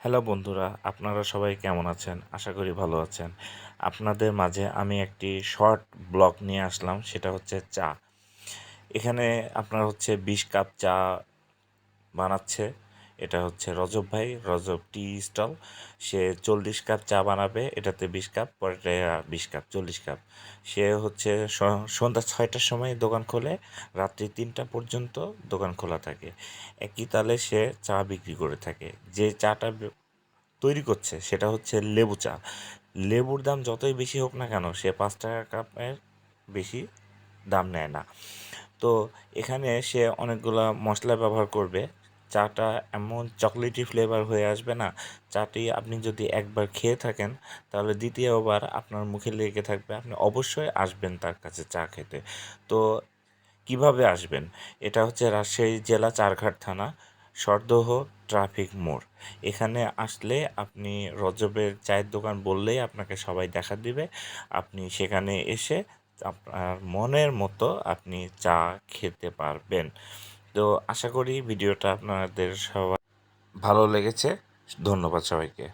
Hello বন্ধুরা, আপনারা সবাই কেমন আছেন? আশা করি ভালো আছেন। আপনাদের মাঝে আমি একটি শর্ট ব্লগ নিয়ে আসলাম, সেটা হচ্ছে চা। এখানে আপনার হচ্ছে বিশ কাপ চা বানাচ্ছে। এটা হচ্ছে রজব ভাই, রজব টি স্টল। সে চল্লিশ কাপ চা বানাবে, এটাতে বিশ কাপ পরেটা বিশ কাপ, চল্লিশ কাপ। সে হচ্ছে সন্ধ্যা ছয়টার সময় দোকান খোলে, রাত্রি তিনটা পর্যন্ত দোকান খোলা থাকে। একই তালে সে চা বিক্রি করে থাকে। যে চাটা তৈরি করছে, সেটা হচ্ছে লেবু চা। লেবুর দাম যতই বেশি হোক না কেন, সে পাঁচ টাকা কাপের বেশি দাম নেয় না। তো এখানে সে অনেকগুলা মশলা ব্যবহার করবে চাটা এমন চকলেটি ফ্লেভার হয়ে আসবে না, চাটি আপনি যদি একবার খেয়ে থাকেন, তাহলে দ্বিতীয়বার আপনার মুখে লেগে থাকবে, আপনি অবশ্যই আসবেন তার কাছে চা খেতে। তো কীভাবে আসবেন? এটা হচ্ছে রাজশাহী জেলা চারঘাট থানা, সরদহ ট্রাফিক মোড়। এখানে আসলে আপনি রজবের চায়ের দোকান বললেই আপনাকে সবাই দেখা দিবে। আপনি সেখানে এসে আপনার মনের মতো আপনি চা খেতে পারবেন। তো আশা করি ভিডিওটা আপনাদের সবার ভালো লেগেছে। ধন্যবাদ সবাইকে।